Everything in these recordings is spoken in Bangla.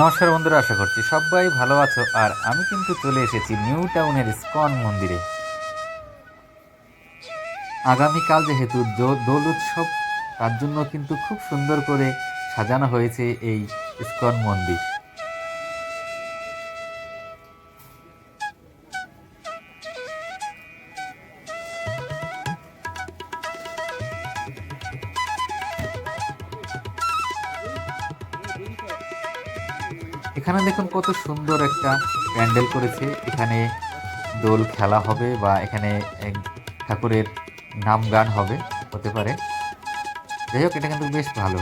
নমস্কার বন্ধুরা, আশা করছি সবাই ভালো আছো। আর আমি কিন্তু চলে এসেছি নিউ টাউনের স্কন মন্দিরে। আগামীকাল যেহেতু দোল উৎসব, তার জন্য কিন্তু খুব সুন্দর করে সাজানো হয়েছে এই স্কন মন্দির। এখানে দেখুন কত সুন্দর একটা প্যান্ডেল করেছে। এখানে দোল খেলা হবে বা এখানে ঠাকুরের নাম গান হবে, হতে পারে। যাই হোক, এটা কিন্তু বেশ ভালো।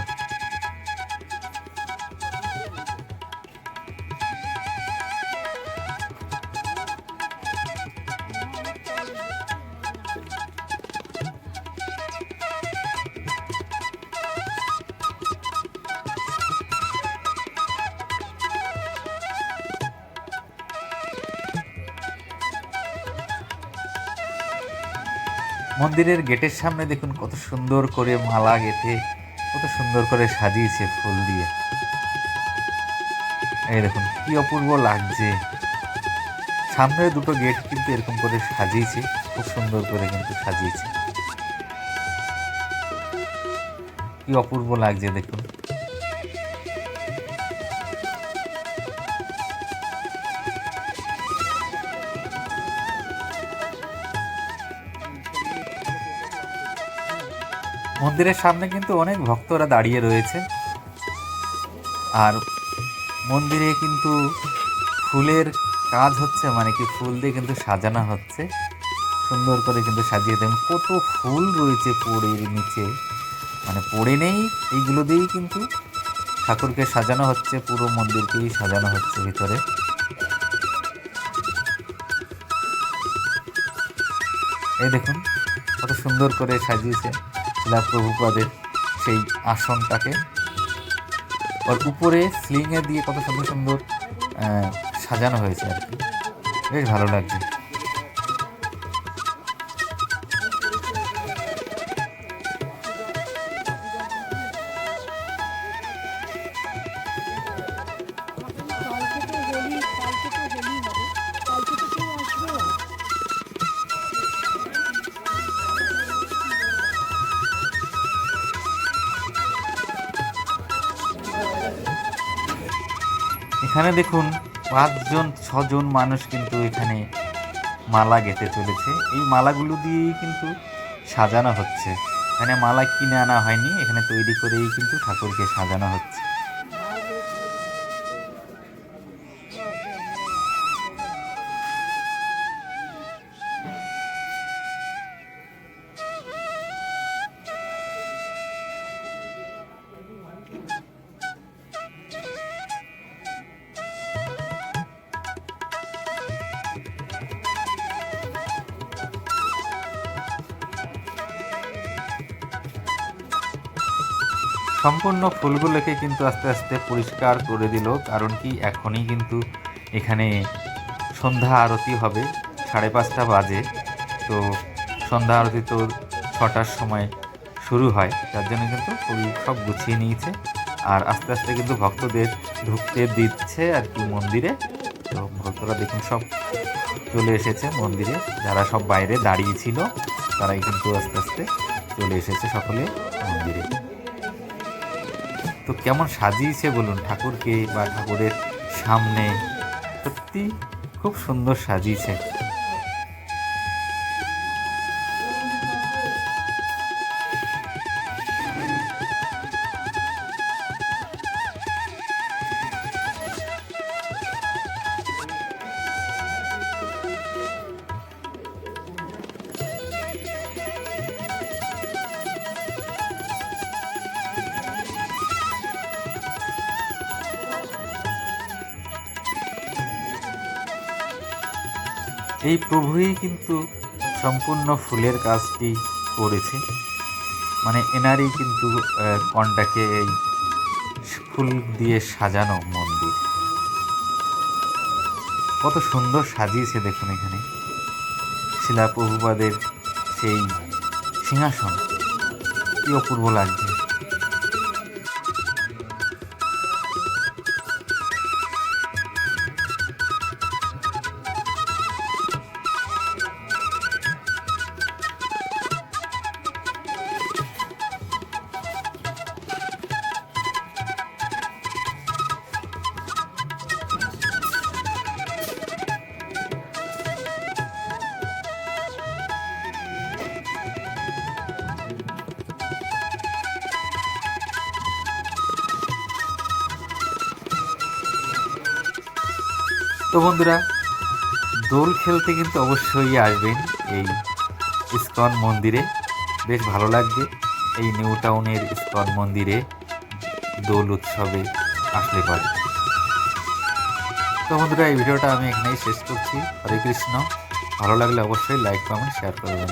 মন্দিরের গেটের সামনে দেখুন কত সুন্দর করে মালা গেঁথে, কত সুন্দর করে সাজিয়েছে ফুল দিয়ে। এই দেখুন, কি অপূর্ব লাগছে। সামনে দুটো গেট কিন্তু এরকম করে সাজিয়েছে, খুব সুন্দর করে কিন্তু সাজিয়েছে। কি অপূর্ব লাগছে দেখুন। মন্দিরের সামনে কিন্তু অনেক ভক্তরা দাঁড়িয়ে রয়েছে। আর মন্দিরে কিন্তু ফুলের কাজ হচ্ছে মানে কি ফুল দিয়ে কিন্তু সাজানো হচ্ছে। সুন্দর করে কিন্তু সাজিয়ে দেন। কত ফুল রয়েছে পড়ের নিচে। মানে পড়ে নেই, এইগুলো দিয়েই কিন্তু ঠাকুরকে সাজানো হচ্ছে, পুরো মন্দিরকেই সাজানো হচ্ছে ভিতরে। এই দেখুন, কত সুন্দর করে সাজিয়েছে। শিলা প্রভুপাদের সেই আসনটাকে। ওর উপরে স্লিংয়ে দিয়ে কত সুন্দর সুন্দর সাজানো হয়েছে আর কি। বেশ ভালো লাগছে। এখানে দেখুন পাঁচজন, ছজন মানুষ কিন্তু এখানে মালা গেঁথে চলেছে। এই মালাগুলো দিয়েই কিন্তু সাজানো হচ্ছে। এখানে মালা কিনে আনা হয়নি, এখানে তৈরি করেই কিন্তু ঠাকুরকে সাজানো হচ্ছে। সম্পূর্ণ ফুলগুলোকে কিন্তু আস্তে আস্তে পরিষ্কার করে দিল, কারণ কি এখনই কিন্তু এখানে সন্ধ্যা আরতি হবে, সাড়ে পাঁচটা বাজে। তো সন্ধ্যা আরতি তো ছটার সময় শুরু হয়, তার জন্য কিন্তু ফুল সব গুছিয়ে নিয়েছে। আর আস্তে আস্তে কিন্তু ভক্তদের ঢুকতে দিচ্ছে আর কি মন্দিরে। তো ভক্তরা দেখুন সব চলে এসেছে মন্দিরে, যারা সব বাইরে দাঁড়িয়ে ছিল, তারাই কিন্তু আস্তে আস্তে চলে এসেছে সকলে মন্দিরে। তো কেমন সাজিয়েছে বলুন ঠাকুরকে বা ঠাকুরের সামনে? সত্যি খুব সুন্দর সাজিয়েছে। এই প্রভুই কিন্তু সম্পূর্ণ ফুলের কাজটি করেছে। মানে এনারই কিন্তু আহ, কণটাকে এই ফুল দিয়ে সাজানো মন্দির। কত সুন্দর সাজিয়েছে দেখুন এখানে। শিলা প্রভুপাদের সেই সিংহাসন। কি অপূর্ব লাগছে। তো বন্ধুরা, দোল খেলতে কিন্তু অবশ্যই আসবেন এই ইস্কন মন্দিরে। বেশ ভালো লাগবে এই নিউ টাউনের ইস্কন মন্দিরে দোল উৎসবে আসলে পারে। তো বন্ধুরা, এই ভিডিওটা আমি এখানেই শেষ করছি। হরে কৃষ্ণ। ভালো লাগলে অবশ্যই লাইক কমেন্ট শেয়ার করবেন